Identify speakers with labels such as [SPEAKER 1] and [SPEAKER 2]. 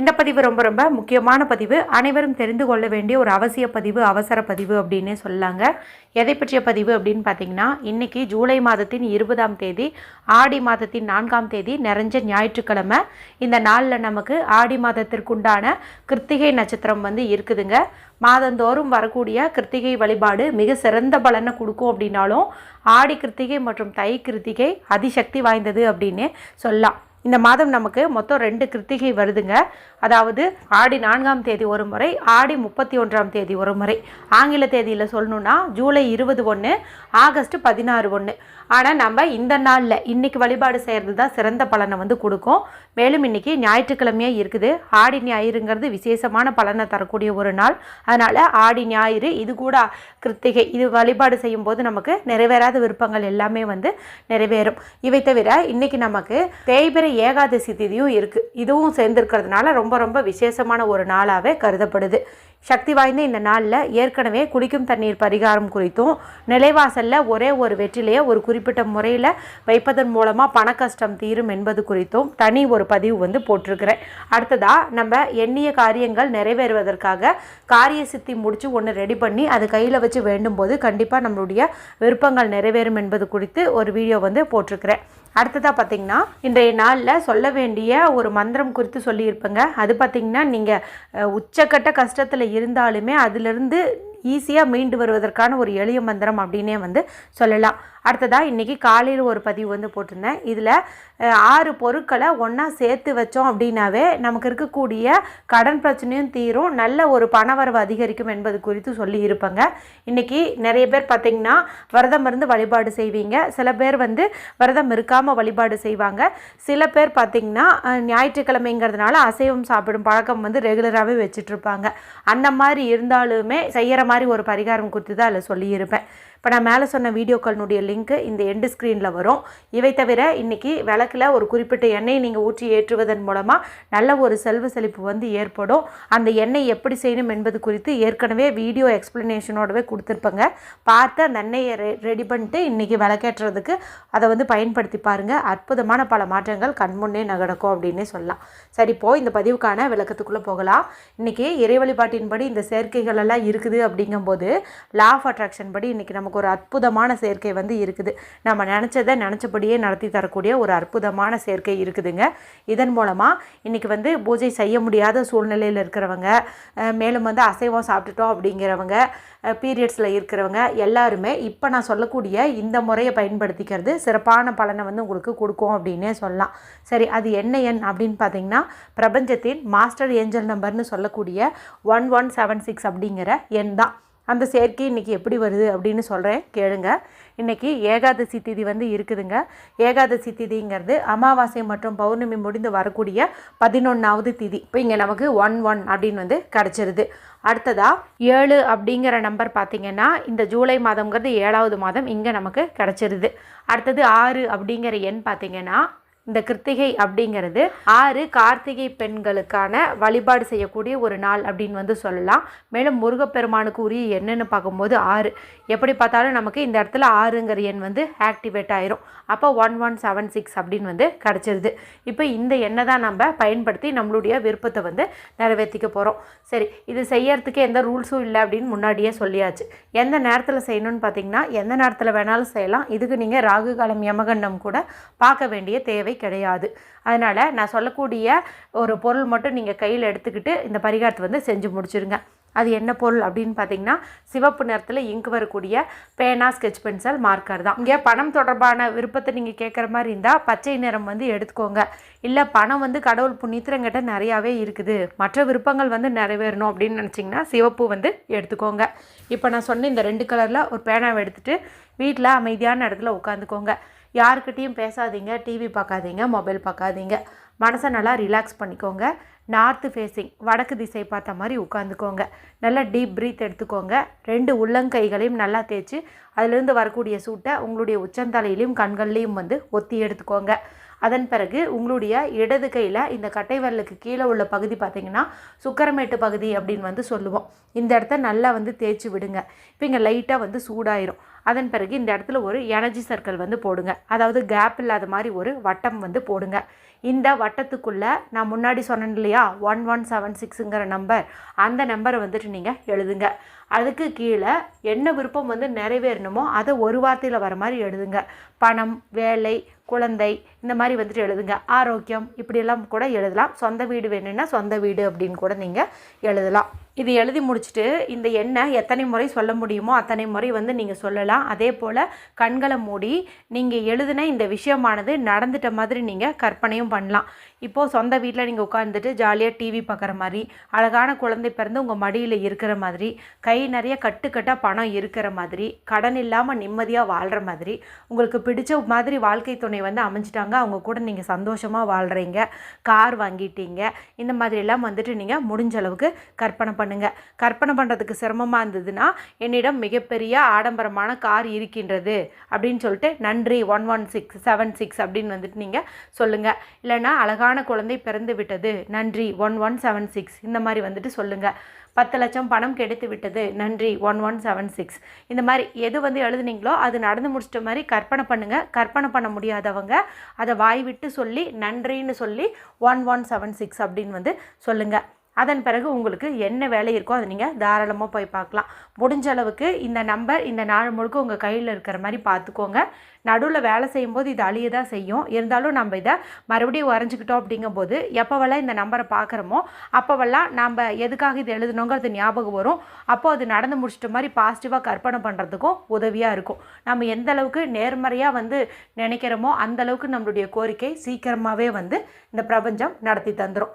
[SPEAKER 1] இந்த பதிவு ரொம்ப ரொம்ப முக்கியமான பதிவு. அனைவரும் தெரிந்து கொள்ள வேண்டிய ஒரு அவசிய பதிவு அவசர பதிவு அப்படின்னே சொல்லாங்க. எதை பற்றிய பதிவு அப்படின்னு பார்த்தீங்கன்னா இன்றைக்கி ஜூலை மாதத்தின் இருபதாம் தேதி ஆடி மாதத்தின் நான்காம் தேதி நிறைஞ்ச ஞாயிற்றுக்கிழமை. இந்த நாளில் நமக்கு ஆடி மாதத்திற்குண்டான கிருத்திகை நட்சத்திரம் வந்து இருக்குதுங்க. மாதந்தோறும் வரக்கூடிய கிருத்திகை வழிபாடு மிக சிறந்த பலனை கொடுக்கும் அப்படின்னாலும் ஆடி கிருத்திகை மற்றும் தை கிருத்திகை அதிசக்தி வாய்ந்தது அப்படின்னே சொல்லலாம். இந்த மாதம் நமக்கு மொத்தம் ரெண்டு கிருத்திகை வருதுங்க. அதாவது ஆடி நான்காம் தேதி ஒரு முறை ஆடி முப்பத்தி ஒன்றாம் தேதி ஒரு முறை. ஆங்கில தேதியில் சொல்லணுன்னா ஜூலை இருபது ஒன்று ஆகஸ்ட் பதினாறு ஒன்று ஆனால் நம்ம இந்த நாளில் இன்றைக்கி வழிபாடு செய்கிறது தான் சிறந்த பலனை வந்து கொடுக்கும். மேலும் இன்றைக்கி ஞாயிற்றுக்கிழமையே இருக்குது. ஆடி ஞாயிறுங்கிறது விசேஷமான பலனை தரக்கூடிய ஒரு நாள். அதனால் ஆடி ஞாயிறு இது கூட கிருத்திகை இது வழிபாடு செய்யும்போது நமக்கு நிறைவேறாத விருப்பங்கள் எல்லாமே வந்து நிறைவேறும். இவை தவிர இன்றைக்கி நமக்கு தேய்பிரை ஏகாதசி திதியும் இருக்குது இதுவும் சேர்ந்துருக்கிறதுனால ரொம்ப ரொம்ப விசேஷமான ஒரு நாளாகவே கருதப்படுது. சக்தி வாய்ந்த இந்த நாளில் ஏற்கனவே குடிக்கும் தண்ணீர் பரிகாரம் குறித்தும் நிலைவாசலில் ஒரே ஒரு வெற்றிலையை ஒரு குறிப்பிட்ட முறையில் வைப்பதன் மூலமாக பண கஷ்டம் தீரும் என்பது குறித்தும் தனி ஒரு பதிவு வந்து போட்டிருக்கிறேன். அடுத்ததாக நம்ம எண்ணிய காரியங்கள் நிறைவேறுவதற்காக காரிய சித்தி முடித்து ஒன்று ரெடி பண்ணி அது கையில் வச்சு வேண்டும் போது கண்டிப்பாக நம்மளுடைய விருப்பங்கள் நிறைவேறும் என்பது குறித்து ஒரு வீடியோ வந்து போட்டிருக்கிறேன். அடுத்ததாக பார்த்தீங்கன்னா இன்றைய நாளில் சொல்ல வேண்டிய ஒரு மந்திரம் குறித்து சொல்லியிருப்பேங்க. அது பார்த்தீங்கன்னா நீங்கள் உச்சக்கட்ட கஷ்டத்தில் இருந்தாலுமே அதிலிருந்து ஈஸியாக மீண்டு வருவதற்கான ஒரு எளிய மந்திரம் அப்படின்னே வந்து சொல்லலாம். அடுத்ததாக இன்றைக்கி காலையில் ஒரு பதிவு வந்து போட்டிருந்தேன். இதில் ஆறு பொருட்களை ஒன்றா சேர்த்து வச்சோம் அப்படின்னாவே நமக்கு இருக்கக்கூடிய கடன் பிரச்சனையும் தீரும். நல்ல ஒரு பணவரவு அதிகரிக்கும் என்பது குறித்து சொல்லி இருப்பேங்க. இன்றைக்கி நிறைய பேர் பார்த்திங்கன்னா விரதம் இருந்து வழிபாடு செய்வீங்க. சில பேர் வந்து விரதம் இருக்காமல் வழிபாடு செய்வாங்க. சில பேர் பார்த்திங்கன்னா ஞாயிற்றுக்கிழமைங்கிறதுனால அசைவம் சாப்பிடும் பழக்கம் வந்து ரெகுலராகவே வச்சுட்ருப்பாங்க அந்த மாதிரி இருந்தாலுமே செய்கிற மாதிரி ஒரு பரிகாரம் குறித்து தான் அதில் சொல்லியிருப்பேன். இப்போ நான் மேலே சொன்ன வீடியோக்களினுடைய லிங்க்கு இந்த எண்டு ஸ்க்ரீனில் வரும். இவை தவிர இன்றைக்கி விளக்கில் ஒரு குறிப்பிட்ட எண்ணெய் நீங்கள் ஊற்றி ஏற்றுவதன் மூலமாக நல்ல ஒரு செல்வ செழிப்பு வந்து ஏற்படும். அந்த எண்ணெய் எப்படி செய்யணும் என்பது குறித்து ஏற்கனவே வீடியோ எக்ஸ்ப்ளனேஷனோடவே கொடுத்துருப்பேங்க. பார்த்து அந்த எண்ணெயை ரெ ரெடி பண்ணிட்டு இன்றைக்கி விளக்கேற்றுறதுக்கு அதை வந்து பயன்படுத்தி பாருங்கள் அற்புதமான பல மாற்றங்கள் கண்முன்னே நடக்கும் அப்படின்னே சொல்லலாம். சரி இப்போது இந்த பதிவுக்கான விளக்கத்துக்குள்ளே போகலாம். இன்றைக்கி இறை வழிபாட்டின்படி இந்த சேர்க்கைகள் எல்லாம் இருக்குது அப்படிங்கும்போது லா ஆஃப் அட்ராக்ஷன் படி இன்றைக்கி நமக்கு ஒரு அற்புதமான சேர்க்கை வந்து இருக்குது. நம்ம நினச்சதை நினச்சபடியே நடத்தி தரக்கூடிய ஒரு அற்புதமான சேர்க்கை இருக்குதுங்க. இதன் மூலமாக இன்றைக்கி வந்து பூஜை செய்ய முடியாத சூழ்நிலையில் இருக்கிறவங்க மேலும் வந்து அசைவம் சாப்பிட்டுட்டோம் அப்படிங்கிறவங்க பீரியட்ஸில் இருக்கிறவங்க எல்லாருமே இப்போ நான் சொல்லக்கூடிய இந்த முறையை பயன்படுத்திக்கிறது சிறப்பான பலனை வந்து உங்களுக்கு கொடுக்கும் அப்படின்னே சொல்லலாம். சரி அது என்ன எண் அப்படின்னு பார்த்தீங்கன்னா பிரபஞ்சத்தின் மாஸ்டர் ஏஞ்சல் நம்பர்னு சொல்லக்கூடிய ஒன் ஒன் செவன் சிக்ஸ் அப்படிங்கிற எண் தான். அந்த சேர்க்கை இன்றைக்கி எப்படி வருது அப்படின்னு சொல்கிறேன் கேளுங்க. இன்றைக்கி ஏகாதசி திதி வந்து இருக்குதுங்க. ஏகாதசி திதிங்கிறது அமாவாசை மற்றும் பௌர்ணமி முடிந்து வரக்கூடிய பதினொன்றாவது திதி. இப்போ இங்கே நமக்கு ஒன் ஒன் அப்படின்னு வந்து கிடச்சிருது. அடுத்ததாக ஏழு அப்படிங்கிற நம்பர் பார்த்திங்கன்னா இந்த ஜூலை மாதங்கிறது ஏழாவது மாதம் இங்கே நமக்கு கிடச்சிருது. அடுத்தது ஆறு அப்படிங்கிற எண் பார்த்திங்கன்னா இந்த கிருத்திகை அப்படிங்கிறது ஆறு கார்த்திகை பெண்களுக்கான வழிபாடு செய்யக்கூடிய ஒரு நாள் அப்படின்னு வந்து சொல்லலாம். மேலும் முருகப்பெருமானுக்கு உரிய எண்ணுன்னு பார்க்கும்போது ஆறு. எப்படி பார்த்தாலும் நமக்கு இந்த இடத்துல ஆறுங்கிற எண் வந்து ஆக்டிவேட் ஆயிரும். அப்போ ஒன் ஒன் செவன் சிக்ஸ் அப்படின்னு வந்து கிடச்சிருது. இப்போ இந்த எண்ணை தான் நம்ம பயன்படுத்தி நம்மளுடைய விருப்பத்தை வந்து நிறைவேற்றிக்க போகிறோம் சரி இது செய்யறதுக்கு எந்த ரூல்ஸும் இல்லை அப்படின்னு முன்னாடியே சொல்லியாச்சு. எந்த நேரத்தில் செய்யணும்னு பார்த்தீங்கன்னா எந்த நேரத்தில் வேணாலும் செய்யலாம். இதுக்கு நீங்கள் ராகு காலம் யமகண்டம் கூட பார்க்க வேண்டிய தேவை கிடையாது. அதனால் நான் சொல்லக்கூடிய ஒரு பொருள் மட்டும் நீங்கள் கையில் எடுத்துக்கிட்டு இந்த பரிகாரத்தை வந்து செஞ்சு முடிச்சுருங்க. அது என்ன பொருள் அப்படின்னு பார்த்தீங்கன்னா சிவப்பு நிறத்தில் இங்கு வரக்கூடிய பேனா ஸ்கெச் பென்சில் மார்க்கர் தான். இங்கே பணம் தொடர்பான விருப்பத்தை நீங்கள் கேட்குற மாதிரி இருந்தால் பச்சை நிறம் வந்து எடுத்துக்கோங்க. இல்லை பணம் வந்து கடவுள் புண்ணியத்திரங்கிட்ட நிறையாவே இருக்குது. மற்ற விருப்பங்கள் வந்து நிறைவேறணும் அப்படின்னு நினச்சிங்கன்னா சிவப்பு வந்து எடுத்துக்கோங்க. இப்போ நான் சொன்ன இந்த ரெண்டு கலரில் ஒரு பேனாவை எடுத்துகிட்டு வீட்டில் அமைதியான இடத்துல உட்காந்துக்கோங்க. யாருக்கிட்டேயும் பேசாதீங்க டிவி பார்க்காதீங்க மொபைல் பார்க்காதீங்க. மனசை நல்லா ரிலாக்ஸ் பண்ணிக்கோங்க. நார்த்து ஃபேஸிங் வடக்கு திசை பார்த்த மாதிரி உட்காந்துக்கோங்க நல்லா டீப் ப்ரீத் எடுத்துக்கோங்க. ரெண்டு உள்ளங்கைகளையும் நல்லா தேய்ச்சி அதிலிருந்து வரக்கூடிய சூட்டை உங்களுடைய உச்சந்தலையிலையும் கண்கள்லையும் வந்து ஒத்தி எடுத்துக்கோங்க. அதன் பிறகு உங்களுடைய இடது கையில் இந்த கட்டை விரலுக்கு கீழே உள்ள பகுதி பார்த்தீங்கன்னா சுக்கரமேட்டு பகுதி அப்படின்னு வந்து சொல்லுவோம். இந்த இடத்த நல்லா வந்து தேய்ச்சி விடுங்க. இப்போ இங்கே லைட்டாக வந்து சூடாயிரும். அதன் பிறகு இந்த இடத்துல ஒரு எனர்ஜி சர்க்கிள் வந்து போடுங்க. அதாவது கேப் இல்லாத மாதிரி ஒரு வட்டம் வந்து போடுங்க. இந்த வட்டத்துக்குள்ளே நான் முன்னாடி சொன்னேன் இல்லையா? ஒன் ஒன் செவன் சிக்ஸுங்கிற நம்பர் அந்த நம்பரை வந்துட்டு நீங்கள் எழுதுங்க. அதுக்கு கீழே என்ன விருப்பம் வந்து நிறைவேறணுமோ அதை ஒரு வார்த்தையில் வர மாதிரி எழுதுங்க. பணம் வேலை குழந்தை இந்த மாதிரி வந்துட்டு எழுதுங்க. ஆரோக்கியம் இப்படியெல்லாம் கூட எழுதலாம். சொந்த வீடு வேணும்னா சொந்த வீடு அப்படின்னு கூட நீங்கள் எழுதலாம். இது எழுதி முடிச்சுட்டு இந்த எண்ணை எத்தனை முறை சொல்ல முடியுமோ அத்தனை முறை வந்து நீங்கள் சொல்லலாம். அதே போல் கண்களை மூடி நீங்கள் எழுதின இந்த விஷயமானது நடந்துட்ட மாதிரி நீங்கள் கற்பனையும் பண்ணலாம். இப்போது சொந்த வீட்டில் நீங்கள் உட்காந்துட்டு ஜாலியாக டிவி பார்க்குற மாதிரி அழகான குழந்தை பிறந்து உங்கள் மடியில் இருக்கிற மாதிரி கை நிறைய கட்டுக்கட்டாக பணம் இருக்கிற மாதிரி கடன் இல்லாமல் நிம்மதியாக வாழ்கிற மாதிரி உங்களுக்கு பிடிச்ச மாதிரி வாழ்க்கை துணை வந்து அமைஞ்சிட்டாங்க அவங்க கூட நீங்கள் சந்தோஷமாக வாழ்கிறீங்க கார் வாங்கிட்டீங்க இந்த மாதிரிலாம் வந்துட்டு நீங்கள் முடிஞ்ச அளவுக்கு கற்பனை பண்ணுங்கள் கற்பனை பண்ணுறதுக்கு சிரமமாக இருந்ததுன்னா என்னிடம் மிகப்பெரிய ஆடம்பரமான கார் இருக்கின்றது அப்படின்னு சொல்லிட்டு நன்றி one one six seven six அப்படின்னு வந்துட்டு நீங்கள் சொல்லுங்கள் இல்லைன்னா அழகான குழந்தை பிறந்து விட்டது. நன்றி. One one seven six. இந்த மாதிரி வந்துட்டு சொல்லுங்கள் பத்து லட்சம் பணம் கெடுத்து விட்டது. நன்றி. One one seven six. இந்த மாதிரி எது வந்து எழுதுனீங்களோ அது நடந்து முடிச்சிட்ட மாதிரி கற்பனை பண்ணுங்கள் கற்பனை பண்ண முடியாதவங்க அதை வாய் விட்டு சொல்லி நன்றின்னு சொல்லி ஒன் ஒன் செவன் சிக்ஸ் அப்படின்னு வந்து சொல்லுங்கள் அதன் பிறகு உங்களுக்கு என்ன வேலை இருக்கோ அதை நீங்கள் தாராளமாக போய் பார்க்கலாம். முடிஞ்ச அளவுக்கு இந்த நம்பர் இந்த நாள் முழுக்க உங்கள் கையில் இருக்கிற மாதிரி பார்த்துக்கோங்க. நடுவில் வேலை செய்யும்போது இது அழிய தான் செய்யும். இருந்தாலும் நம்ம இதை மறுபடியும் வரைஞ்சிக்கிட்டோம் அப்படிங்கும்போது எப்போவெல்லாம் இந்த நம்பரை பார்க்குறோமோ அப்போவெல்லாம் நம்ம எதுக்காக இது எழுதணுங்கிறது ஞாபகம் வரும். அப்போது அது நடந்து முடிச்சிட்ட மாதிரி பாசிட்டிவாக கற்பனை பண்ணுறதுக்கும் உதவியாக இருக்கும். நம்ம எந்த அளவுக்கு நேர்மறையாக வந்து நினைக்கிறோமோ அந்த அளவுக்கு நம்மளுடைய கோரிக்கை சீக்கிரமாகவே வந்து இந்த பிரபஞ்சம் நடத்தி தந்துடும்